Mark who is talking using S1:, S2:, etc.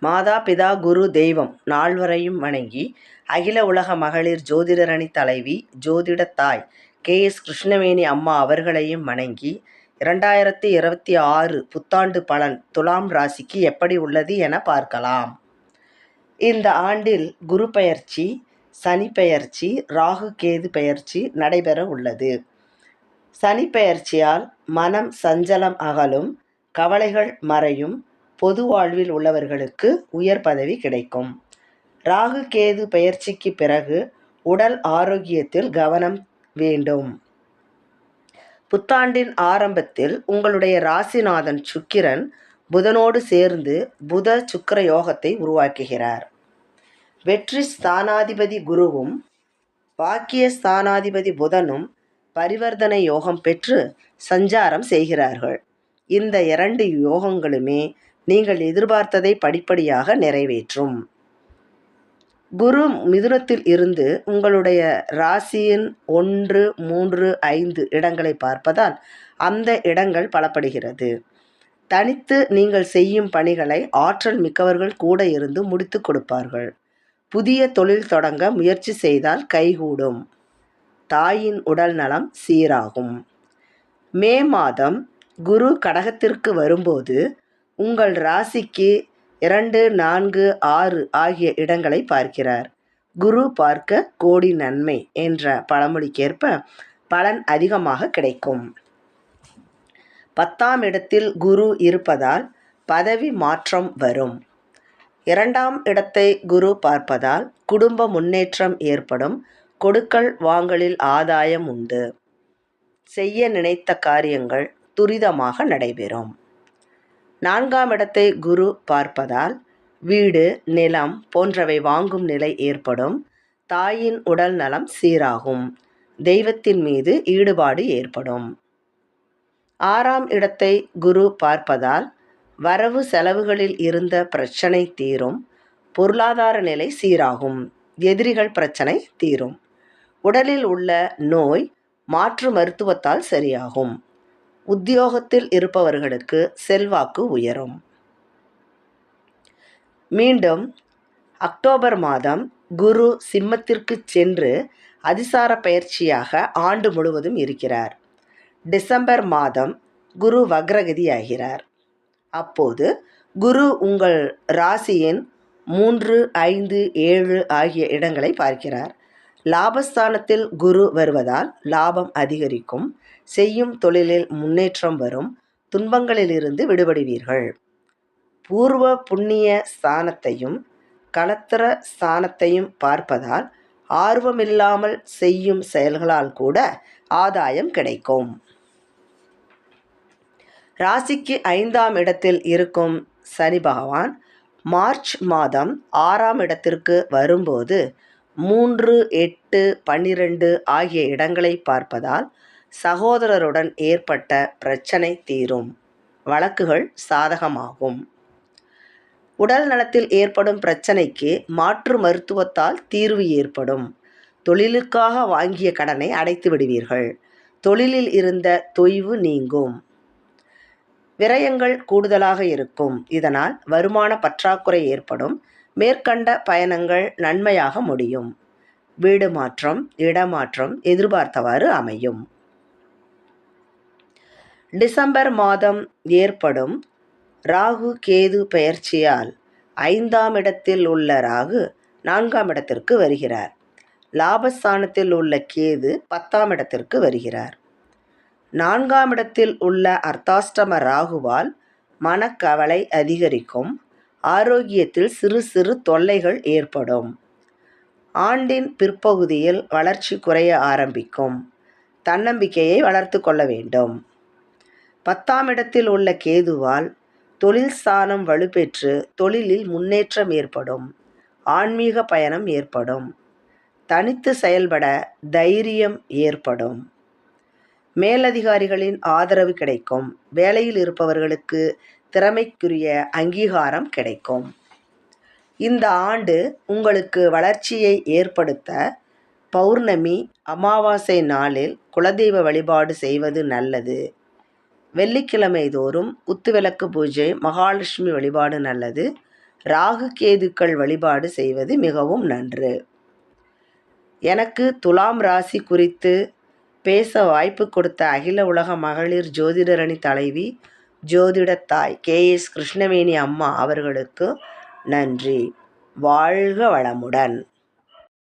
S1: மாதா பிதா குரு தெய்வம் நால்வரையும் வணங்கி அகில உலக மகளிர் ஜோதிடரணி தலைவி ஜோதிட தாய் கே. எஸ். கிருஷ்ணவேணி அம்மா அவர்களையும் வணங்கி இரண்டாயிரத்தி இருபத்தி ஆறு புத்தாண்டு பலன் துலாம் ராசிக்கு எப்படி உள்ளது என பார்க்கலாம். இந்த ஆண்டில் குரு பெயர்ச்சி சனி பெயர்ச்சி ராகு கேது பெயர்ச்சி நடைபெற உள்ளது. சனி பெயர்ச்சியால் மனம் சஞ்சலம் அகலும் கவலைகள் மறையும் பொது வாழ்வில் உள்ளவர்களுக்கு உயர் பதவி கிடைக்கும். ராகு கேது பயிற்சிக்கு பிறகு உடல் ஆரோக்கியத்தில் கவனம் வேண்டும். புத்தாண்டின் ஆரம்பத்தில் உங்களுடைய ராசிநாதன் சுக்கிரன் புதனோடு சேர்ந்து புத சுக்கர யோகத்தை உருவாக்குகிறார். வெற்றி ஸ்தானாதிபதி குருவும் பாக்கிய ஸ்தானாதிபதி புதனும் பரிவர்த்தனை யோகம் பெற்று சஞ்சாரம் செய்கிறார்கள். இந்த இரண்டு யோகங்களுமே நீங்கள் எதிர்பார்த்ததை படிப்படியாக நிறைவேற்றும். குரு மிதுனத்தில் இருந்து உங்களுடைய ராசியின் ஒன்று மூன்று ஐந்து இடங்களை பார்ப்பதால் அந்த இடங்கள் பலப்படுகிறது. தனித்து நீங்கள் செய்யும் பணிகளை ஆற்றல் மிக்கவர்கள் கூட இருந்து முடித்து கொடுப்பார்கள். புதிய தொழில் தொடங்க முயற்சி செய்தால் கைகூடும். தாயின் உடல் நலம் சீராகும். மே மாதம் குரு கடகத்திற்கு வரும்போது உங்கள் ராசிக்கு இரண்டு நான்கு ஆறு ஆகிய இடங்களை பார்க்கிறார். குரு பார்க்க கோடி நன்மை என்ற பழமொழிக்கேற்ப பலன் அதிகமாக கிடைக்கும். பத்தாம் இடத்தில் குரு இருப்பதால் பதவி மாற்றம் வரும். இரண்டாம் இடத்தை குரு பார்ப்பதால் குடும்ப முன்னேற்றம் ஏற்படும். கொடுக்கல் வாங்கலில் ஆதாயம் உண்டு. செய்ய நினைத்த காரியங்கள் துரிதமாக நடைபெறும். நான்காம் இடத்தை குரு பார்ப்பதால் வீடு நிலம் போன்றவை வாங்கும் நிலை ஏற்படும். தாயின் உடல் நலம் சீராகும். தெய்வத்தின் மீது ஈடுபாடு ஏற்படும். ஆறாம் இடத்தை குரு பார்ப்பதால் வரவு செலவுகளில் இருந்த பிரச்சனை தீரும். பொருளாதார நிலை சீராகும். எதிரிகள் பிரச்சனை தீரும். உடலில் உள்ள நோய் மாற்று மருத்துவத்தால் சரியாகும். உத்தியோகத்தில் இருப்பவர்களுக்கு செல்வாக்கு உயரும். மீண்டும் அக்டோபர் மாதம் குரு சிம்மத்திற்கு சென்று அதிசார பயிற்சியாக ஆண்டு முழுவதும் இருக்கிறார். டிசம்பர் மாதம் குரு வக்ரகதியாகிறார். அப்போது குரு உங்கள் ராசியின் மூன்று ஐந்து ஏழு ஆகிய இடங்களை பார்க்கிறார். லாபஸ்தானத்தில் குரு வருவதால் லாபம் அதிகரிக்கும். செய்யும் தொழிலில் முன்னேற்றம் வரும். துன்பங்களிலிருந்து விடுபடுவீர்கள். பூர்வ புண்ணிய ஸ்தானத்தையும் கலத்திர ஸ்தானத்தையும் பார்ப்பதால் ஆர்வமில்லாமல் செய்யும் செயல்களால் கூட ஆதாயம் கிடைக்கும். ராசிக்கு ஐந்தாம் இடத்தில் இருக்கும் சனி பகவான் மார்ச் மாதம் ஆறாம் இடத்திற்கு வரும்போது மூன்று எட்டு பன்னிரெண்டு ஆகிய இடங்களை பார்ப்பதால் சகோதரருடன் ஏற்பட்ட பிரச்சனை தீரும். வழக்குகள் சாதகமாகும். உடல் நலத்தில் ஏற்படும் பிரச்சனைக்கு மாற்று மருத்துவத்தால் தீர்வு ஏற்படும். தொழிலுக்காக வாங்கிய கடனை அடைத்து விடுவீர்கள். தொழிலில் இருந்த தொய்வு நீங்கும். விரயங்கள் கூடுதலாக இருக்கும். இதனால் வருமான பற்றாக்குறை ஏற்படும். மேற்கண்ட பயணங்கள் நன்மையாக முடியும். வீடு மாற்றம் இடமாற்றம் எதிர்பார்த்தவாறு அமையும். டிசம்பர் மாதம் ஏற்படும் ராகு கேது பெயர்ச்சியால் ஐந்தாம் இடத்தில் உள்ள ராகு நான்காம் இடத்திற்கு வருகிறார். லாபஸ்தானத்தில் உள்ள கேது பத்தாம் இடத்திற்கு வருகிறார். நான்காம் இடத்தில் உள்ள அர்த்தாஷ்டம ராகுவால் மனக்கவலை அதிகரிக்கும். ஆரோக்கியத்தில் சிறு சிறு தொல்லைகள் ஏற்படும். ஆண்டின் பிற்பகுதியில் வளர்ச்சி குறைய ஆரம்பிக்கும். தன்னம்பிக்கையை வளர்த்து கொள்ள வேண்டும். பத்தாம் இடத்தில் உள்ள கேதுவால் தொழில் ஸ்தானம் வலுப்பெற்று தொழிலில் முன்னேற்றம் ஏற்படும். ஆன்மீக பயணம் ஏற்படும். தனித்து செயல்பட தைரியம் ஏற்படும். மேலதிகாரிகளின் ஆதரவு கிடைக்கும். வேலையில் இருப்பவர்களுக்கு திறமைக்குரிய அங்கீகாரம் கிடைக்கும். இந்த ஆண்டு உங்களுக்கு வளர்ச்சியை ஏற்படுத்த பௌர்ணமி அமாவாசை நாளில் குலதெய்வ வழிபாடு செய்வது நல்லது. வெள்ளிக்கிழமை தோறும் குத்துவிளக்கு பூஜை மகாலட்சுமி வழிபாடு நல்லது. ராகு கேதுக்கள் வழிபாடு செய்வது மிகவும் நன்று. எனக்கு துலாம் ராசி குறித்து பேச வாய்ப்பு கொடுத்த அகில உலக மகளிர் ஜோதிடரணி தலைவி ஜோதிடத்தாய் கே. எஸ். கிருஷ்ணவேணி அம்மா அவர்களுக்கு நன்றி. வாழ்க வளமுடன்.